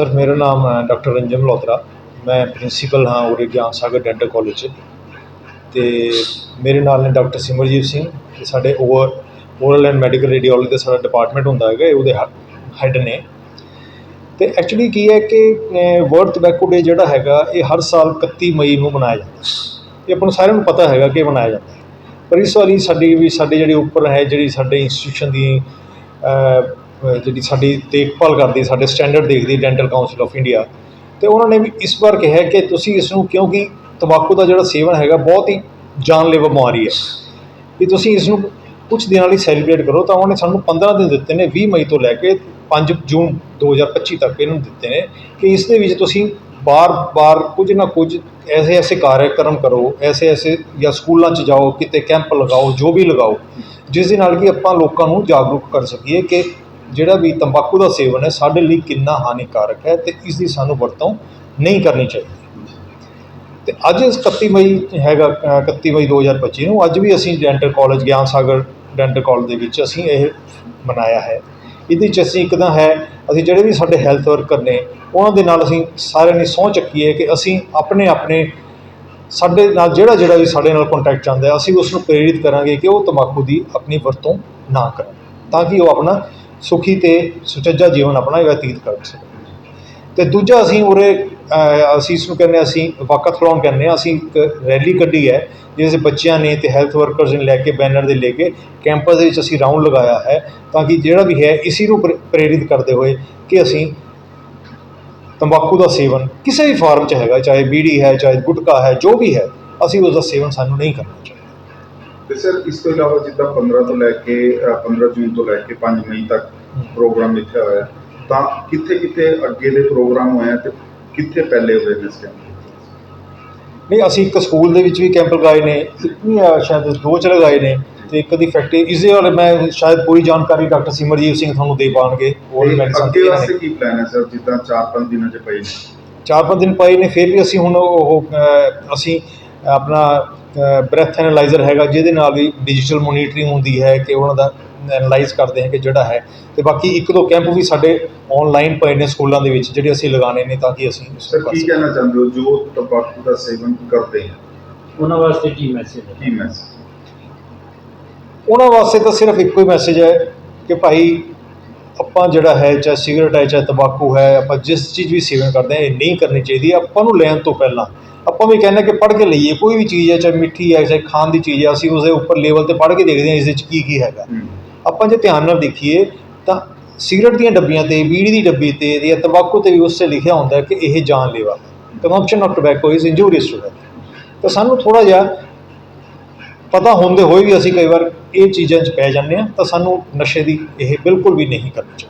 Sir, ਮੇਰਾ ਨਾਮ ਹੈ ਡਾਕਟਰ ਰੰਜਨ ਮਲਹੋਤਰਾ। ਮੈਂ ਪ੍ਰਿੰਸੀਪਲ ਹਾਂ ਉਰੇ ਗਿਆਨ ਸਾਗਰ ਡੈਂਟਲ ਕੋਲਜ। 'ਚ ਅਤੇ ਮੇਰੇ ਨਾਲ ਨੇ ਡਾਕਟਰ ਸਿਮਰਜੀਤ ਸਿੰਘ ਅਤੇ ਸਾਡੇ over oral and medical radiology ਦਾ ਸਾਡਾ ਡਿਪਾਰਟਮੈਂਟ ਹੁੰਦਾ ਹੈਗਾ ਉਹਦੇ ਉਹਦੇ ਹੈੱਡ ਨੇ। ਅਤੇ ਐਕਚੁਲੀ ਕੀ ਹੈ ਕਿ ਵਰਲਡ ਟobacco ਡੇ ਜਿਹੜਾ ਹੈਗਾ, ਇਹ ਹਰ ਸਾਲ 31 ਮਈ ਨੂੰ ਮਨਾਇਆ ਜਾਂਦਾ ਇਹ ਆਪਾਂ ਨੂੰ ਸਾਰਿਆਂ ਨੂੰ ਪਤਾ ਹੈਗਾ ਕਿ ਮਨਾਇਆ ਜਾਂਦਾ ਪਰ ਇਸ ਵਾਰੀ ਸਾਡੀ ਵੀ, ਸਾਡੇ ਜਿਹੜੇ ਉੱਪਰ ਹੈ, ਜਿਹੜੀ ਸਾਡੇ ਇੰਸਟੀਟਿਊਸ਼ਨ ਦੀ ਜਿਹੜੀ ਸਾਡੀ ਦੇਖਭਾਲ ਕਰਦੀ, ਸਾਡੇ ਸਟੈਂਡਰਡ ਦੇਖਦੀ ਡੈਂਟਲ ਕਾਉਂਸਲ ਆਫ ਇੰਡੀਆ ਅਤੇ ਉਹਨਾਂ ਨੇ ਵੀ ਇਸ ਵਾਰ ਕਿਹਾ ਕਿ ਤੁਸੀਂ ਇਸ ਨੂੰ ਕਿਉਂਕਿ ਤੰਬਾਕੂ ਦਾ ਜਿਹੜਾ ਸੇਵਨ ਹੈਗਾ, ਬਹੁਤ ਹੀ ਜਾਨਲੇਵਾ ਬਿਮਾਰੀ ਹੈ। ਵੀ ਤੁਸੀਂ ਇਸ ਨੂੰ ਕੁਝ ਦਿਨਾਂ ਲਈ ਸੈਲੀਬ੍ਰੇਟ ਕਰੋ ਤਾਂ ਉਹਨਾਂ ਨੇ ਸਾਨੂੰ 15 ਦਿਨ ਦਿੱਤੇ ਨੇ 20 ਮਈ ਤੋਂ ਲੈ ਕੇ 5 ਜੂਨ 2025 ਤੱਕ ਇਹਨਾਂ ਨੂੰ ਦਿੱਤੇ ਨੇ ਕਿ ਇਸ ਦੇ ਵਿੱਚ ਤੁਸੀਂ ਬਾਰ-ਬਾਰ ਕੁਝ ਨਾ ਕੁਝ ਐਸੇ ਐਸੇ ਕਾਰਜਕ੍ਰਮ ਕਰੋ, ਐਸੇ ਐਸੇ ਜਾਂ ਸਕੂਲਾਂ 'ਚ ਜਾਓ, ਕਿਤੇ ਕੈਂਪ ਲਗਾਓ, ਜੋ ਵੀ ਲਗਾਓ, ਜਿਸ ਦੇ ਨਾਲ ਕਿ ਆਪਾਂ ਲੋਕਾਂ ਨੂੰ ਜਾਗਰੂਕ ਕਰ ਸਕੀਏ ਕਿ ਜਿਹੜਾ ਵੀ ਤੰਬਾਕੂ ਦਾ ਸੇਵਨ ਹੈ, ਸਾਡੇ ਲਈ ਕਿੰਨਾ ਹਾਨੀਕਾਰਕ ਹੈ ਅਤੇ ਇਸ ਦੀ ਸਾਨੂੰ ਵਰਤੋਂ ਨਹੀਂ ਕਰਨੀ ਚਾਹੀਦੀ। ਅਤੇ ਅੱਜ 31 ਮਈ ਹੈਗਾ ਇਕੱਤੀ ਮਈ ਦੋ ਹਜ਼ਾਰ ਪੱਚੀ ਨੂੰ, ਅੱਜ ਵੀ ਅਸੀਂ ਡੈਂਟਲ ਕਾਲਜ ਗਿਆਨ ਸਾਗਰ ਡੈਂਟਲ ਕਾਲਜ ਦੇ ਵਿੱਚ ਅਸੀਂ ਇਹ ਮਨਾਇਆ ਹੈ। ਇਹਦੇ 'ਚ ਅਸੀਂ ਇੱਕ ਤਾਂ ਹੈ, ਅਸੀਂ ਜਿਹੜੇ ਵੀ ਸਾਡੇ ਹੈਲਥ ਵਰਕਰ ਨੇ, ਉਹਨਾਂ ਦੇ ਨਾਲ ਅਸੀਂ ਸਾਰਿਆਂ ਨੇ ਸਹੁੰ ਚੱਕੀ ਹੈ ਕਿ ਅਸੀਂ ਆਪਣੇ ਆਪਣੇ ਸਾਡੇ ਨਾਲ ਜਿਹੜਾ ਜਿਹੜਾ ਵੀ ਸਾਡੇ ਨਾਲ ਕੰਟੈਕਟ ਆਉਂਦਾ ਅਸੀਂ ਉਸ ਨੂੰ ਪ੍ਰੇਰਿਤ ਕਰਾਂਗੇ ਕਿ ਉਹ ਤੰਬਾਕੂ ਦੀ ਆਪਣੀ ਵਰਤੋਂ ਨਾ ਕਰਨ, ਤਾਂ ਕਿ ਉਹ ਆਪਣਾ ਸੁਖੀ ਅਤੇ ਸੁਚੱਜਾ ਜੀਵਨ ਆਪਣਾ ਬਤੀਤ ਕਰ ਸਕਣ ਅਤੇ ਦੂਜਾ ਅਸੀਂ ਉਰੇ ਅਸੀਂ ਇਸ ਨੂੰ ਕਹਿੰਦੇ ਹਾਂ, ਅਸੀਂ ਵਾਕਾਥਲੋਨ ਕਹਿੰਦੇ ਹਾਂ, ਅਸੀਂ ਇੱਕ ਰੈਲੀ ਕੱਢੀ ਹੈ ਜਿਸ ਵਿੱਚ ਬੱਚਿਆਂ ਨੇ ਅਤੇ ਹੈਲਥ ਵਰਕਰਸ ਨੇ ਲੈ ਕੇ ਬੈਨਰ ਦੇ ਲੈ ਕੇ ਕੈਂਪਸ ਦੇ ਵਿੱਚ ਅਸੀਂ ਰਾਊਂਡ ਲਗਾਇਆ ਹੈ, ਤਾਂ ਕਿ ਜਿਹੜਾ ਵੀ ਹੈ ਇसी ਨੂੰ ਪ੍ਰੇ- ਪ੍ਰੇਰਿਤ ਕਰਦੇ ਹੋਏ ਕਿ ਅਸੀਂ ਤੰਬਾਕੂ ਦਾ ਸੇਵਨ ਕਿਸੇ ਵੀ ਫਾਰਮ 'ਚ ਹੈਗਾ, ਚਾਹੇ ਬੀੜੀ ਹੈ, ਚਾਹੇ ਗੁਟਕਾ ਹੈ, ਜੋ ਵੀ ਹੈ, ਅਸੀਂ ਉਸ ਦਾ ਸੇਵਨ ਸਾਨੂੰ ਨਹੀਂ ਕਰਨਾ ਚਾਹੀਦਾ। ਸਰ ਇਸ ਤੋਂ ਇਲਾਵਾ ਜਿੱਦਾਂ 15 ਤੋਂ ਲੈ ਕੇ ਅ, 15 ਜੂਨ ਤੋਂ ਲੈ ਕੇ 5 ਮਈ ਤੱਕ ਪ੍ਰੋਗਰਾਮ ਲਿਖਿਆ ਹੋਇਆ ਹੈ, ਤਾਂ ਕਿੱਥੇ ਕਿੱਥੇ ਅੱਗੇ ਦੇ ਪ੍ਰੋਗਰਾਮ ਹੋਏ ਆ ਤੇ ਕਿੱਥੇ ਪਹਿਲੇ ਅਵੇਅਰਨੈਸ ਕੈਂਪ ਨਹੀਂ ਅਸੀਂ ਇੱਕ ਸਕੂਲ ਦੇ ਵਿੱਚ ਵੀ ਕੈਂਪ ਲਗਾਏ ਨੇ ਇੱਕ ਨਹੀਂ ਸ਼ਾਇਦ ਦੋ ਚ ਲਗਾਏ ਨੇ ਤੇ ਇੱਕ ਦੀ ਫੈਕਟਰੀ ਇਸ ਦੇ ਬਾਰੇ ਮੈਂ ਸ਼ਾਇਦ ਪੂਰੀ ਜਾਣਕਾਰੀ ਡਾਕਟਰ ਸਿਮਰਜੀਤ ਸਿੰਘ ਤੁਹਾਨੂੰ ਦੇ ਪਾਉਣਗੇ ਉਹ ਤੇ ਮੈਡੀਸਨ ਅੱਗੇ ਵਾਸਤੇ ਕੀ ਪਲਾਨ ਹੈ ਸਰ ਜਿੱਦਾਂ 4-5 ਦਿਨਾਂ ਚ ਪਈ ਨੇ? ਚਾਰ ਪੰਜ ਦਿਨ ਪਏ ਨੇ ਫਿਰ ਵੀ ਅਸੀਂ ਹੁਣ ਉਹ ਅਹ, ਅਸੀਂ ਆਪਣਾ ਬ੍ਰੈਥ ਐਨਾਲਾਈਜ਼ਰ ਹੈਗਾ ਜਿਹਦੇ ਨਾਲ ਵੀ ਡਿਜੀਟਲ ਮੋਨੀਟਰਿੰਗ ਹੁੰਦੀ ਹੈ ਕਿ ਉਹਨਾਂ ਦਾ ਐਨਾਲਾਈਜ਼ ਕਰਦੇ ਹਾਂ ਕਿ ਜਿਹੜਾ ਹੈ। ਤੇ ਬਾਕੀ ਇੱਕ ਦੋ ਕੈਂਪ ਵੀ ਸਾਡੇ ਆਨਲਾਈਨ ਪਏ ਨੇ ਸਕੂਲਾਂ ਦੇ ਵਿੱਚ ਜਿਹੜੇ ਅਸੀਂ ਲਗਾਣੇ ਨੇ ਤਾਂ ਕਿ ਅਸੀਂ ਸਰ ਕੀ। ਕਹਿਣਾ ਚਾਹੁੰਦੇ ਹੋ? ਜੋ ਤੰਬਾਕੂ ਦਾ ਸੇਵਨ ਕਰਦੇ ਹਨ ਉਹਨਾਂ ਵਾਸਤੇ ਕੀ ਮੈਸੇਜ ਹੈ? ਕੀ ਮੈਸੇਜ ਉਹਨਾਂ ਵਾਸਤੇ ਤਾਂ ਸਿਰਫ ਇੱਕੋ ਹੀ ਮੈਸੇਜ ਹੈ ਕਿ ਭਾਈ ਆਪਾਂ ਜਿਹੜਾ ਹੈ ਚਾਹੇ ਸਿਗਰਟ ਹੈ ਚਾਹੇ ਤੰਬਾਕੂ ਹੈ ਆਪਾਂ ਜਿਸ ਚੀਜ਼ ਵੀ ਸੇਵਨ ਕਰਦੇ ਹਾਂ ਇਹ ਨਹੀਂ ਕਰਨੀ ਚਾਹੀਦੀ ਆਪਾਂ ਨੂੰ ਲੈਣ ਤੋਂ ਪਹਿਲਾਂ। ਆਪਾਂ ਵੀ ਕਹਿੰਦੇ ਕਿ ਪੜ੍ਹ ਕੇ ਲਈਏ ਕੋਈ ਵੀ ਚੀਜ਼ ਹੈ ਚਾਹੇ ਮਿੱਠੀ ਹੈ ਚਾਹੇ ਖਾਣ ਦੀ ਚੀਜ਼ ਹੈ ਅਸੀਂ ਉਸਦੇ ਉੱਪਰ ਲੈਵਲ ਤੇ ਪੜ੍ਹ ਕੇ ਦੇਖਦੇ ਹਾਂ ਇਸ ਵਿੱਚ ਕੀ ਕੀ ਹੈਗਾ ਆਪਾਂ ਜੇ ਧਿਆਨ ਨਾਲ ਦੇਖੀਏ ਤਾਂ ਸਿਗਰਟ ਦੀਆਂ ਡੱਬੀਆਂ ਤੇ ਬੀੜੀ ਦੀ ਡੱਬੀ ਤੇ ਜਾਂ ਤੰਬਾਕੂ ਤੇ ਵੀ ਉਸ 'ਤੇ ਲਿਖਿਆ ਹੁੰਦਾ ਕਿ ਇਹ ਜਾਨਲੇਵਾ ਕੰਜ਼ੰਪਸ਼ਨ ਆਫ ਟobacco ਇਜ਼ ਇੰਜੂਰੀਅਸ ਟੂ ਹੈਲਥ ਤਾਂ ਸਾਨੂੰ ਥੋੜਾ ਜਿਹਾ ਪਤਾ ਹੁੰਦੇ ਹੋਏ ਵੀ ਅਸੀਂ ਕਈ ਵਾਰ ਇਹ ਚੀਜ਼ਾਂ 'ਚ ਪੈ ਜਾਂਦੇ ਹਾਂ ਤਾਂ ਸਾਨੂੰ ਨਸ਼ੇ ਦੀ ਇਹ ਬਿਲਕੁਲ ਵੀ ਨਹੀਂ ਕਰਨੀ ਚਾਹੀਦੀ।